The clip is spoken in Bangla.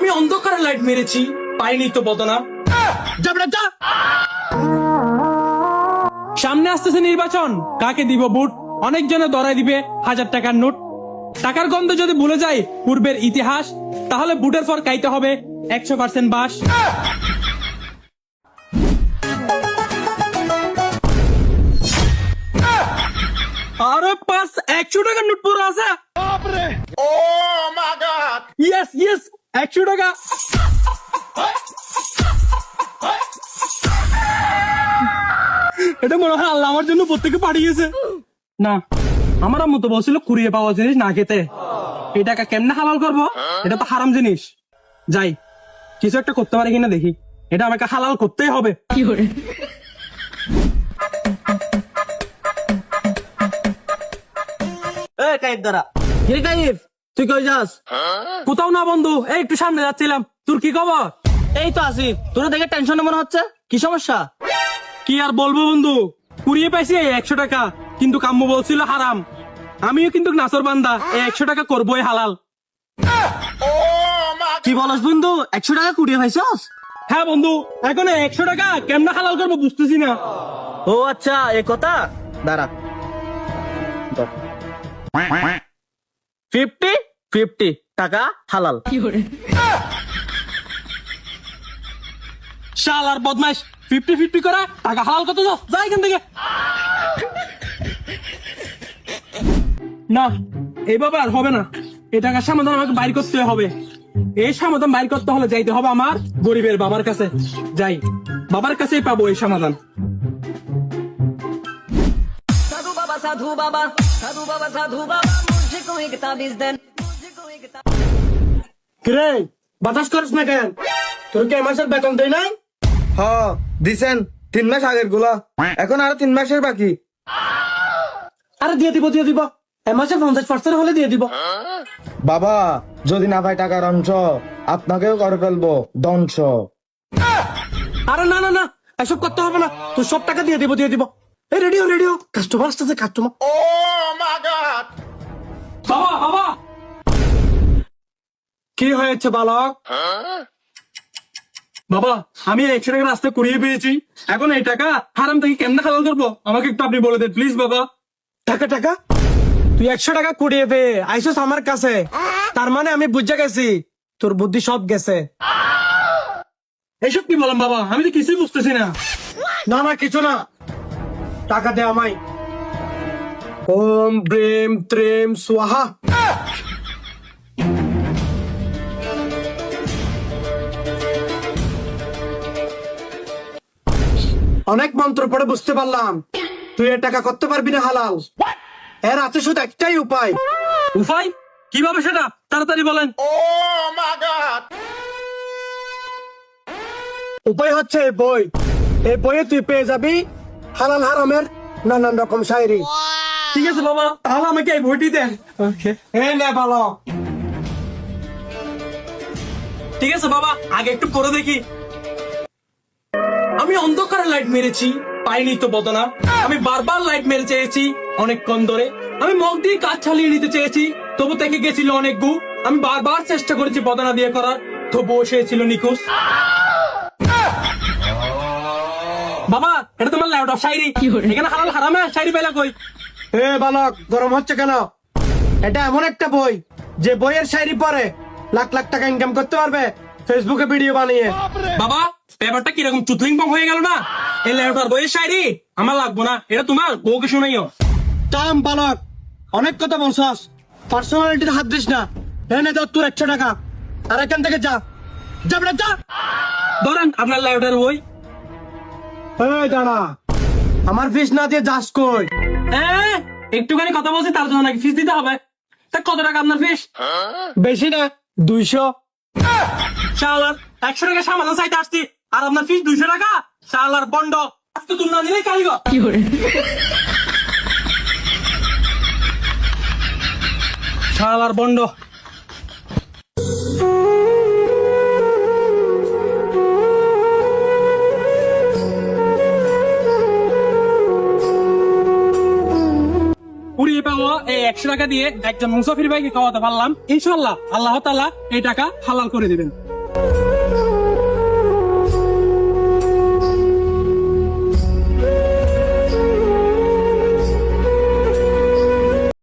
আমি অন্ধকারে লাইট মেরেছি। পাইনি তো বদনা। সামনে আসতেছে নির্বাচন। কাকে দিব বুট? অনেকজনে দরাই দিবে হাজার টাকার নোট। টাকার গন্ধ যদি ভুলে যায় পূর্বের ইতিহাস তাহলে বুটের পর কাইতে হবে একশো পার্সেন্ট বাস আরে পাঁচ একশো টাকার নোট পুরো আছে। ইয়েস ইয়েস একশো টাকা। এটা মনে হয় আল্লাহ আমার জন্য প্রত্যেকে পাঠিয়েছে। না আমার আম্মু তো বলছিল কুড়িয়ে পাওয়া জিনিস না খেতে। এই টাকা কেমনে হালাল করব? এটা তো হারাম জিনিস। যাই কিছু একটা করতে পারি কিনা দেখি। এটা আমাকে হালাল করতেই হবে। কি এ টাইপ দ্বারা কি টাইপ তুই কই যাস? কোথাও না বন্ধু এই একটু সামনে যাচ্ছিলাম। তোর কি খবর? এই তো আসি তোর দেখে টেনশন মনে হচ্ছে? কি সমস্যা? কি আর বলব বন্ধু? কুড়িয়ে পাইছি এই একশো টাকা কিন্তু কাম্য বলছিল হারাম। আমিও কিন্তু নাসর বান্দা এই একশো টাকা করবোই হালাল। কি বলস বন্ধু? একশো টাকা কুড়িয়ে পাইছস? হ্যাঁ বন্ধু এখন একশো টাকা কেমনে হালাল করব বুঝতেছি না। ও আচ্ছা এ কথা? দাঁড়া। ফিফটি ফিফটি টাকা হালাল। ফিফটি ফিফটি করে টাকা হালাল করতে যাও যাই এখান থেকে। না আর হবে না। এই সমাধান আমাকে বাইর করতে হবে। এই সমাধান বাইর করতে হলে যাইতে হবে আমার গরিবের বাবার কাছে। যাই বাবার কাছেই পাবো এই সমাধান। সাধু বাবা সাধু বাবা সাধু বাবা সাধু বাবা। কিরে বাতাস করিস না কেন? তোর কি বেতন নাই? দিছেন তিন মাস আগেরগুলা। এখন আরও তিন মাসের বাকি। আরে দিয়ে দিব দিয়ে দিব। এ মাসে পঞ্চাশ পার্সেন্ট হলে দিয়ে দিব। বাবা যদি না পাই টাকার অংশ আপনাকেও করে ফেলব দংশ আরে না না না এসব করতে হবে না। তুই সব টাকা দিয়ে দিব দিয়ে দিব। এই রেডিও রেডিও কাস্টমার আসতেছে কাস্টমার ও মা গড বাবা বাবা! কি হয়েছে বালক? বাবা আমি একশো টাকা পেয়েছি। এখন এই টাকা হারাম থেকে কেমনে খালাল করব? আমাকে একটু আপনি বলে দেন প্লিজ বাবা। টাকা টাকা? তুই একশো টাকা কুড়িয়ে পেয়ে আইসোস আমার কাছে। তার মানে আমি বুঝে গেছি তোর বুদ্ধি সব গেছে। এইসব কি বললাম বাবা? আমি তো কিছুই বুঝতেছি না। না না কিছু না। টাকা দে আমায়। ওম প্রেম ত্রেম সোহা অনেক মন্ত্র পড়ে বুঝতে পারলাম। তুই এ টাকা করতে পারবি না হালাল। এর আছে শুধু একটাই উপায়। উপায়? কীভাবে সেটা? তাড়াতাড়ি বলেন। উপায় হচ্ছে এই বই। এই বইয়ে তুই পেয়ে যাবি হালাল হারামের নানান রকম শায়রি। ঠিক আছে বাবা। তাহলে আমাকে এই বইটি দেন। ওকে এই নে ভালো ঠিক আছে বাবা। আগে একটু করে দেখি। আমি অন্ধকারে লাইট মেরেছি পাইনি তো বদনা। আমি বারবার লাইট মেরে চেয়েছি অনেকক্ষণ ধরে আমি মগ দিয়ে কাজ চালিয়ে নিতে চেয়েছি তবু থেকে গেছিল অনেক গু। আমি বারবার চেষ্টা করেছি বদনা দিয়ে করার তবুও সে ছিল নিখোঁজ। বাবা এটা তোমার ল্যাপটপ শায়রি এখানে হালাল হারামে শায়রি পেলা কই? এ বালক গরম হচ্ছে কেন? এটা এমন একটা বই যে বইয়ের শায়রি পরে লাখ লাখ টাকা ইনকাম করতে পারবে ফেসবুকে ভিডিও বানিয়ে। বাবা পেপারটা কীরকম চুতলিং পং হয়ে গেল না? এই ল্যাপটপ বইয়ের শায়রি আমার লাগবো না এটা তোমার বউকে শুনাইও। চাম বালক অনেক কথা বলছস। পার্সোনালিটির হাত দিস না। এনে দাও তোর একশো টাকা। আর এখান থেকে যা। যা বেটা যা। ধরেন আপনার ল্যাপটপের বই। এই দাঁড়া। আমার ফিস না দিয়ে যাস কই? একটুখানি কথা বলছি তার জন্য নাকি ফিস দিতে হবে। তা কত টাকা আপনার ফিস বেশি না দুইশো। শালার একশো টাকা সামান্য চাইতে আসছি আর আপনার ফিস দুইশো টাকা? শালার বন্ড আজকে তুমি না দিলে কারিগর শালার বন্ড একশো টাকা দিয়ে একজন মুসাফির ভাইকে খাওয়াতে পারলাম। ইনশাল্লাহ আল্লাহ তালা এই টাকা হালাল করে দিবেন।